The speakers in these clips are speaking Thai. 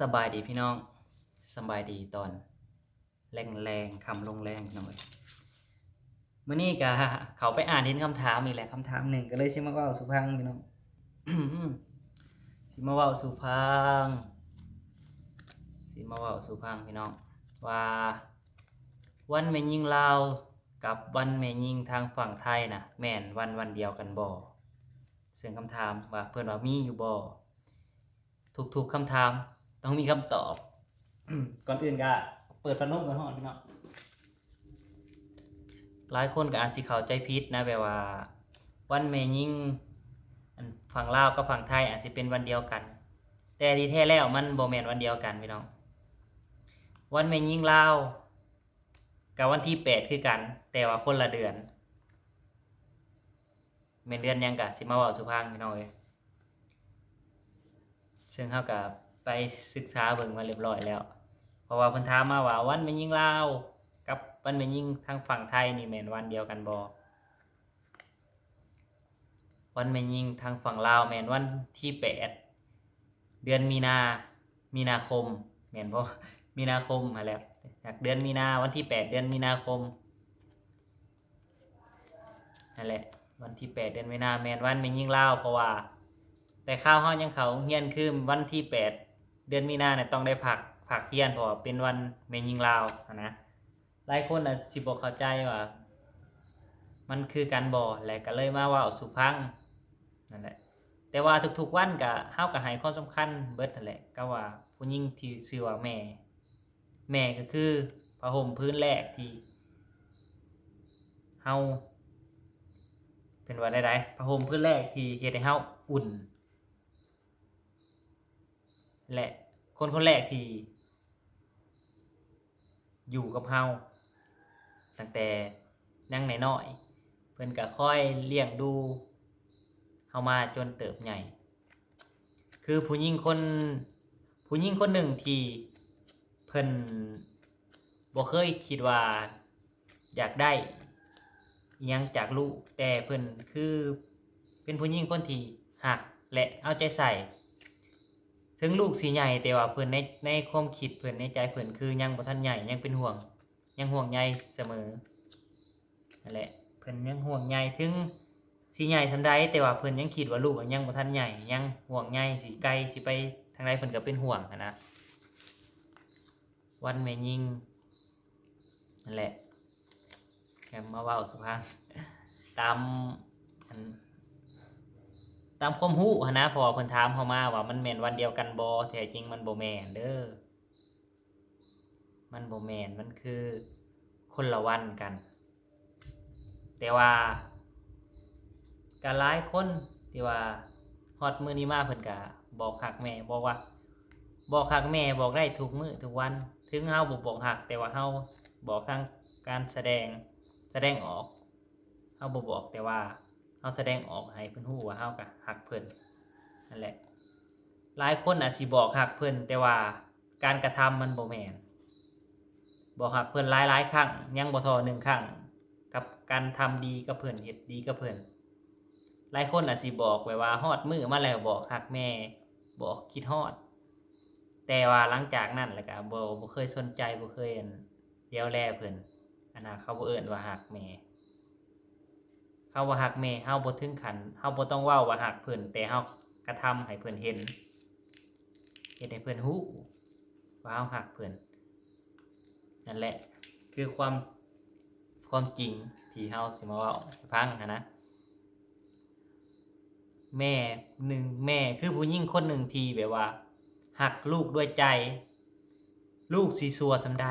สบายดีพี่น้องสบายดีตอน แรงแรงๆคำลงแรงพี่น้องเอ้ยมื่อนี้ก็เขาไปอ่านเห็นคำถามอีกแหละคำถามหนึ่งก็เลยสิมาเว่าสุพังพี่น้องสิมาเว่าสุพังสิมาเว่าสุพังพี่น้องว่าวันแม่ยิงลาวกับวันแม่ยิงทางฝั่งไทยนะแม่นวันวันเดียวกันบ่ซึ่งคำถามว่าเพื่อนว่ามีอยู่บ่ทุกๆคำถาม ต้องมีคำตอบ ก่อนอื่นก็เปิดพัดลมกันห้องพี่น้องหลายคนก็อาจสิเข้าใจผิดนะแบบว่า วันแม่ยิงอันฝั่งลาวกับฝั่งไทยอาจสิเป็นวันเดียวกัน แต่ที่แท้แล้วมันบ่แม่นวันเดียวกันพี่น้อง วันแม่ยิงลาวกับวันที่แปดคือกัน แต่ว่าคนละเดือนแม่นเดือนหยังกะสิมาเว้าสุพังพี่น้องเอ้ยซึ่งเฮาก็ ไปศึกษาเบิ่งมาเรียบร้อยแล้ว เพราะว่าเพิ่นถามมาว่าวันแม่ยิงลาวกับวันแม่ยิงทางฝั่งไทยนี่แม่นวันเดียวกันบ่วันแม่ยิงทางฝั่งลาวแม่นวันที่แปดเดือนมีนามีนาคมแม่นบ่มีนาคมมาแล้วจากเดือนมีนาวันที่แปดเดือนมีนาคมนั่นแหละวันที่แปดเดือนมีนาแม่นวันแม่ยิงลาวเพราะว่า แต่ข้าวเฮายังเขาเฮียนคือวันที่แปด เดือนมีนาเนี่ยต้องได้ผักผักเฮียนเพราะว่าเป็นวันแม่ยิงลาวนะหลายคนอาจสิบ่เข้าใจว่า มันคือการบ่อและก็เลยมาว่าสุพังนั่นแหละแต่ว่าทุกๆวันก็เฮาก็ให้ความสำคัญเบิดนั่นแหละก็ว่าผู้หญิงที่ชื่อว่าแม่ แม่ก็คือผ้าห่มพื้นแรกที่เฮาเป็นว่าใดๆผ้าห่มพื้นแรกที่เฮ็ดให้เฮาอุ่น และคนคนแรกที่ อยู่กับเฮาตั้งแต่ยังน้อยเพิ่นก็ค่อยเลี้ยงดูเฮามาจนเติบใหญ่ คือผู้หญิงคน ผู้หญิงคนหนึ่งที่เพิ่นบ่เคยคิดว่าอยากได้ยังจากลูกแต่เพิ่นคือเป็นผู้หญิงคนที่หักและเอาใจใส่ ถึงลูกสิใหญ่แต่ว่าเพิ่นในในความคิดเพิ่นในใจเพิ่นคือยังบ่ทันใหญ่ยังเป็นห่วง ยังห่วงใยเสมอนั่นแหละเพิ่นยังห่วงใยถึงสิใหญ่ซำใดแต่ว่าเพิ่นยังคิดว่าลูกยังบ่ทันใหญ่ยังห่วงใยสิไกลสิไปทางใดเพิ่นก็เป็นห่วงนะวันแม่ยิงนั่นแหละแค่มาเว้าสุภาพตามอัน ตามความรู้หั้นนะเพอเพิ่นถามเข้ามาว่ามันแม่นวันเดียวกันบ่แท้จริงมันบ่แม่นเด้อมันบ่แม่นมันคือคนละวันกัน แต่ว่าก็หลายคนที่ว่าฮอดมื้อนี้มาเพิ่นก็บอกฮักแม่บอกว่าบอกฮักแม่บอกได้ทุกมื้อทุกวัน ถึงเฮาบ่บอกฮัก แต่ว่าเฮาบอกทางการแสดงแสดงออกเฮาบ่บอกแต่ว่า เฮาแสดงออกให้เพิ่อนฮู้ว่าเฮาก็ฮักเพิ่อนนั่นแหละ หลายคนอาจสิบอกฮักเพิ่อนแต่ว่าการกระทำมันบ่แมนบอกฮักเพิ่อนหลายๆครั้งยังบ่ทอหนึ่งครั้งกับการทำดีกับเพิ่อนเฮ็ดดีกับเพิ่อนหลายคนอาจสิบอกไว้ว่าฮอดมือมาแล้วบอกฮักแม่บอกคิดฮอด แต่ว่าหลังจากนั้นแล้วก็บ่บ่เคยสนใจบ่เคยเลี้ยวแลเพิ่อนอันน่ะเขาบ่เอิ้นว่าฮักแม่ เขาว่าหักแม่เฮาบ่ถึงขันเฮาบ่ต้องเว้าว่าหักเพิ่นแต่เฮากระทำให้เพิ่นเห็นเฮ็ดให้เพิ่นฮู้ว่าเฮาหักเพิ่นนั่นแหละคือความความจริงที่เฮาสิมาเว้าให้ฟังหั้นนะแม่หนึ่งแม่คือผู้หญิงคนหนึ่งที่แบบว่าหักลูกด้วยใจ ลูกสิสัวสำใด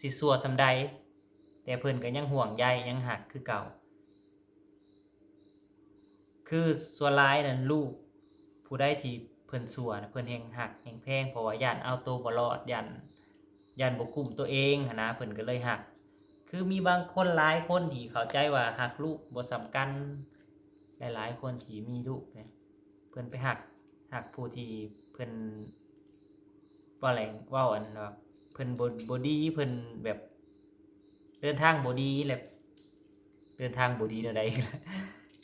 สิสัวสำใด แต่เพิ่นก็ยังห่วงใยยังหักคือเก่า คือส่วนร้ายนั่นลูกผู้ได้ที่เพิ่นสัวนะเพิ่นแฮงหักแฮงแพงเพราะว่าย่านเอาตัวบ่รอดย่านย่านบ่กลุ่มตัวเองหันนะเพิ่นก็เลยหัก คือมีบางคนหลายคนที่เข้าใจว่าหักลูกบ่สำคัญหลายๆคนที่มีลูกเนี่ยเพิ่นไปหักหักผู้ที่เพิ่นว่าอะไรว้าอันว่าเพิ่นบ่บ่ดีเพิ่นแบบ เดินทางบ่ดีแหละเดินทางบ่ดีแนวใด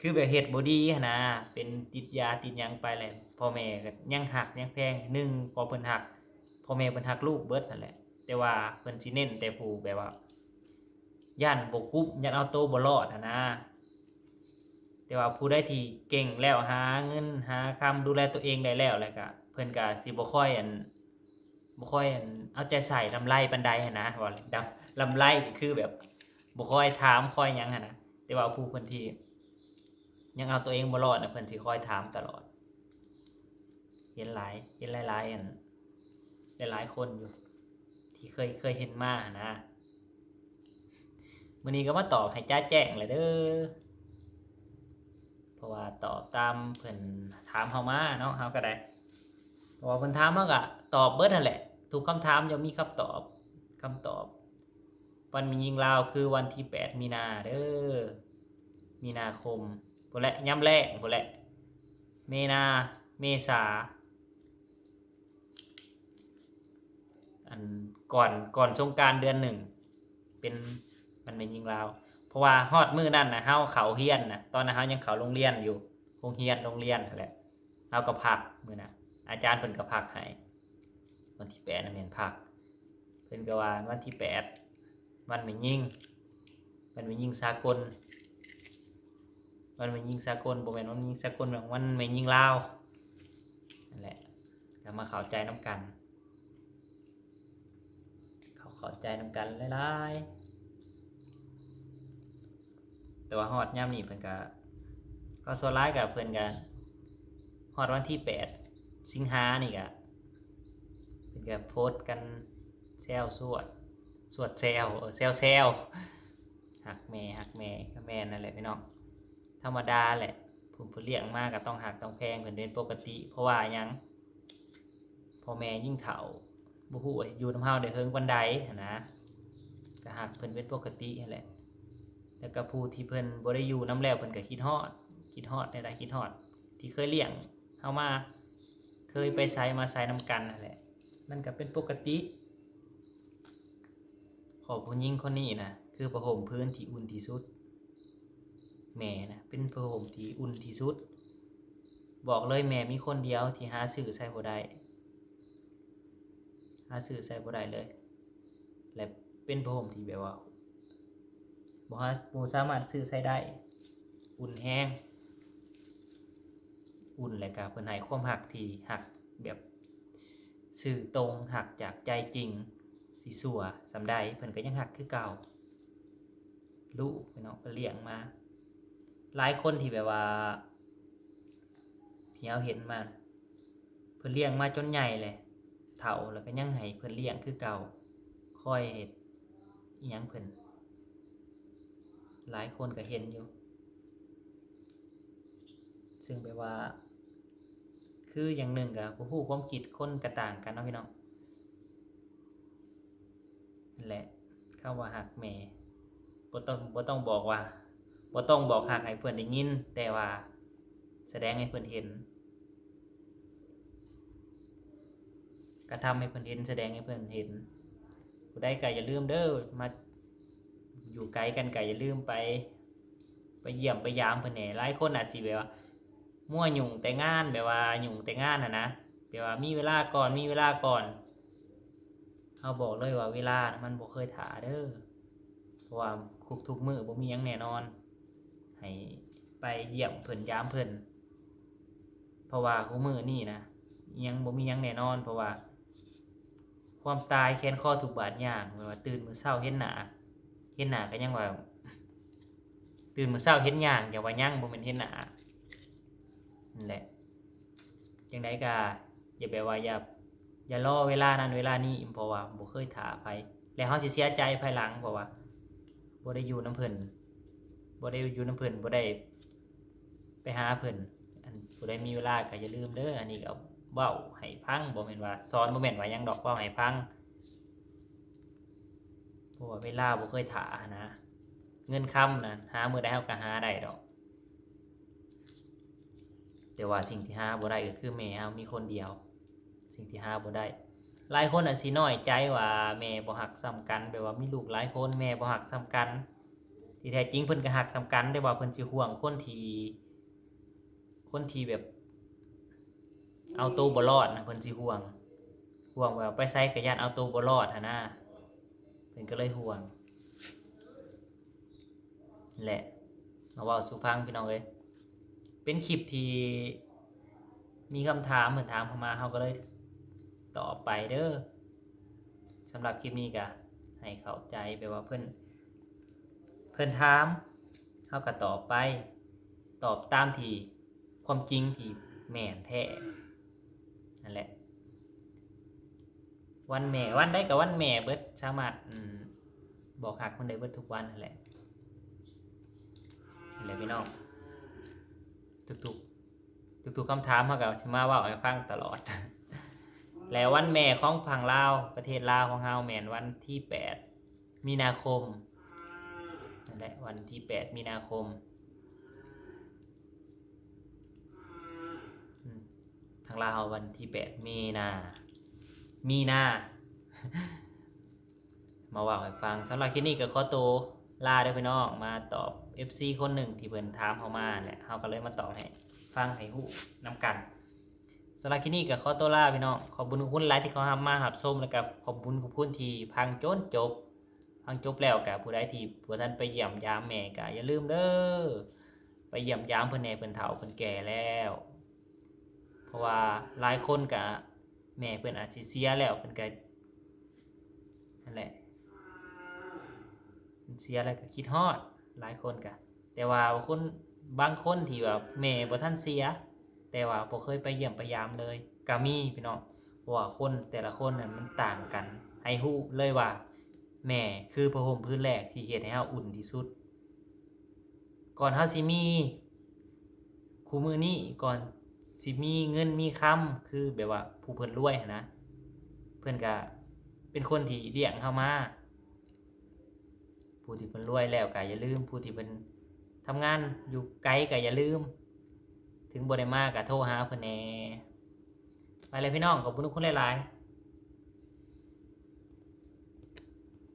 คือแบบเฮ็ดบ่ดีหั้นนะเป็นติดยาติดหยังไปแหละพ่อแม่ก็ยังหักยังแพงหนึ่งพอเพิ่นหักพ่อแม่เพิ่นหักลูกเบิดนั่นแหละ แต่ว่าเพิ่นสิเน้นแต่ผู้แบบว่าย่านบ่กุบย่านเอาโตวบ่รอดหั้นนะ แต่ว่าผู้ใดที่เก่งแล้วหาเงินหาคำดูแลตัวเองได้แล้วแล้วก็เพิ่นก็สิบ่ค่อยอันบ่ค่อยอันเอาใจใส่ลำไรปานใดหั้นนะว่าดำลำไรก็คือแบบบ่ค่อยถามค่อยหยังหั้นนะแต่ว่าผู้เพิ่นที่ ยังเอาตัวเองบ่รอดนะเพิ่นสิคอยถามตลอด เห็นหลายเห็นหลายๆอันหลายๆคนอยู่ ที่เคยเคยเห็นมานนะมื้อนี้ก็มาตอบให้จ้าแจ้งเลยเด้อเพราะว่าตอบตามเพิ่นถามเฮามาเนาะเฮาก็ได้เพราะว่าเพิ่นถามเฮาก็ตอบเบิดนั่นแหละทุกคำถามย่อมมีคำตอบคำตอบ วันมียิงลาวคือวันที่ 8 มีนาเด้อมีนาคม พุ่นแหละย่ำแรกพุ่นแหละ เมนาเมษาอันก่อนก่อนสงการเดือนหนึ่ง เป็นมันเป็นยิงลาว เพราะว่าฮอดมือนั่นนะเฮาเขาเฮียนนะตอนนั้นเฮายังเขาโรงเรียนอยู่โรงเรียนโรงเรียนแหละเฮาก็พักมือนะอาจารย์เพิ่นก็พักให้วันที่8น่ะแม่นพักเพิ่นก็ว่าวันที่8วันแม่นยิงวันแม่นยิงสากล วันแม่นยิงสากลบ่แม่นวันยิงสากลแบบวันแม่นยิงลาวนั่นแหละก็มาเข้าใจนํกัน เขาเข้าใจนํกันหลายๆแต่ว่าฮอดย่ามนี้เพิ่นก็ก็โซลายกับเพิ่นก็ฮอดวันที่แปดสิงหานี่ก็เพิ่นก็โพสต์กันแซวสวดสวดแซวเออแซวแซวหักแม่หักแม่ก็แม่นั่นแหละพี่น้อง ธรรมดาแหละผมผู้เลี้ยงมากก็ต้องหักต้องแพงเพิ่นเป็นปกติ เพราะว่ายังพ่อแม่ยิ่งเฒ่าบ่ฮู้ว่าอยู่นำเฮาได้เฮิงปานใดนะก็หักเพิ่นเป็นปกติแหละแล้วก็ผู้ที่เพิ่นบ่ได้อยู่น้ำแล้วเพิ่นก็คิดฮอดคิดฮอดได้ได้คิดฮอด ที่เคยเลี้ยงเฮามาเคยไปไสมาไสนํกันนั่นแหละมันก็เป็นปกติขอผู้หญิงคนนี้นะคือผ้าห่มพื้นที่อุ่นที่สุด แม่นะเป็นผ้าห่มที่อุ่นที่สุด บอกเลยแม่มีคนเดียวที่หาซื้อใส่บ่ได้หาซื้อใส่บ่ได้เลย และเป็นผ้าห่มที่แบบว่าบ่ฮะบ่สามารถซื้อใช้ได้ อุ่นแห้ง อุ่นแล้วก็เพิ่นให้ความหักที่หักแบบสื่อตรงหักจากใจจริงสิสัวสำใดเพิ่นก็ยังหักคือเก่าลูกพี่น้องเพิ่นเลี้ยงมา หลายคนที่แบบว่าที่เราเห็นมาเพิ่นเลี้ยงมาจนใหญ่เลยเฒ่าแล้วก็ยังให้เพิ่นเลี้ยงคือเก่าคอยเฮ็ดอิหยังเพิ่นหลายคนก็เห็นอยู่ ซึ่งแปลว่า คืออย่างหนึ่งกับผู้ความคิดคนกระต่างกันเนาะพี่น้องนั่นแหละเข้าว่าหักแม่บ่ต้องบ่ต้องบอกว่า บ่ต้องบอกหักให้เพื่อนได้ยิน แต่ว่าแสดงให้เพื่อนเห็น กระทำให้เพื่อนเห็น แสดงให้เพื่อนเห็นผู้ใดก็อย่าลืมเด้อมาอยู่ไกลกันก็อย่าลืมไป ไปเยี่ยมไปยามเพิ่นแหน่หลายคนอาจสิแบบว่ามั่วหยุ่งแต่งานแบบว่าหยุ่งแต่งานน่ะนะแบบว่ามีเวลาก่อนมีเวลาก่อนเฮาบอกเลยว่าเวลามันบ่เคยถาเด้อเพราะว่าคุกทุกมือบ่มีหยังแน่นอน ให้ไปเยี่ยมเพิ่นยามเพิ่นเพราะว่าคุมื้อนี่นะยังบ่มียังแน่นอน เพราะว่า ความตายแค้นข้อถูกบาดย่างแบบว่าตื่นมือเช้าเห็นหนาเห็นหนาก็ยังว่าตื่นมือเช้าเห็นย่างอย่าว่ายังบ่แม่นเห็นหนานั่นแหละจังไดก็อย่าแบบว่าอย่าอย่ารอเวลานั้นเวลานี้เพราะว่าบ่เคยท่าไปแล้วเฮาสิเสียใจภายหลังเพราะว่าบ่ได้อยู่นํเพิ่น บ่ได้อยู่นํเพิ่นบ่ได้ไปหาเพิ่นอันผู้ใดมีเวลาก็อย่าลืมเด้ออันนี้ก็เว้าให้พังบ่แม่นว่าสอนบ่แม่นว่ายังดอกเว้าให้พังเพราะว่าเวลาบ่เคยถานะ เงินคำนะหามือได้เฮาก็หาได้ดอกแต่ว่าสิ่งที่หาบ่ได้ก็คือแม่เฮามีคนเดียว สิ่งที่หาบ่ได้หลายคนอาจสิน้อยใจว่าแม่บ่ฮักซ้ำกันแบบว่ามีลูกหลายคนแม่บ่ฮักซ้ำกัน ที่แท้จริงเพิ่นก็ฮักสำกันแต่ว่าเพิ่นสิห่วงคนที่คนที่แบบ เอาตัวบ่รอดนะเพิ่นสิห่วง ห่วงแบบไปไสก็ย่านเอาตัวบ่รอดหั่นนะเพิ่นก็เลยห่วงแหละมาว้าสู่ฟังพี่น้องเอ้ยเป็นคลิปที่มีคำถามเพิ่นถามเข้ามาเฮาก็เลยตอบไปเด้อสำหรับคลิปนี้ก็ให้เข้าใจไปว่าเพิ่อน เพิ่นถามเฮาก็ตอบไป ตอบตามที่ความจริงที่แม่นแท้นั่นแหละ วันแม่วันได้กับวันแม่เบิดสามารถบอกหักมันได้เบิดทุกวันนั่นแหละนั่นแหละพี่น้องทุกๆทุกๆคำถามเขากับชิมาเว่าให้ฟังตลอด แล้ววันแม่ของฝั่งลาวประเทศลาวของเฮาแม่นวันที่แปดมีนาคม นั่นแหละวันที่แปดมีนาคม ทางลาววันที่แปดมีนา มีนา มาว่าให้ฟังสำหรับคลิปนี้ก็ขอตัวลาเด้อพี่น้องมาตอบ FC คนหนึ่งที่เพิ่นถามเข้ามาแหละเฮาก็เลยมาตอบให้ฟังให้ฮู้นํกันสำหรับคลิปนี้ก็ขอตัวลาพี่น้องขอบคุณทุกคนหลายที่เขาทำมารับชมแล้วก็ขอบคุณขอบคุณที่พังจนจบ พังจบแล้วกับผู้ใดที่บ่ทันไปเยี่ยมยามแม่ก็อย่าลืมเด้อไปเยี่ยมยามเพิ่นแหน่เพิ่นเฒ่าเพิ่นแก่แล้ว เพราะว่าหลายคนกะแม่เพิ่นอาจสิเสียแล้วเพิ่นก็นั่นแหละเสียแล้วก็คิดฮอดหลายคนกะแต่ว่าคนบางคนที่ว่าแม่บ่ทันเสีย แต่ว่าบ่เคยไปเยี่ยมไปยามเลยก็มีพี่น้องเพราะว่าคนแต่ละคนน่ะมันต่างกัน ให้ฮู้เลยว่า แม่คือผ้าห่มพื้นแรกที่เฮ็ดให้เฮาอุ่นที่สุด ก่อนเฮาสิมีคู่มือนี้ก่อนสิมีเงินมีคำคือแบบว่าผู้เพิ่นรวยนะ เพิ่นก็เป็นคนที่เลี้ยงเข้ามาผู้ที่เพิ่นรวยแล้วก็อย่าลืม ผู้ที่เพิ่นทำงานอยู่ไกลก็อย่าลืม ถึงบ่ได้มาก็โทรหาเพิ่นแหน่ไปเลยพี่น้องขอบคุณทุกคนหลายๆ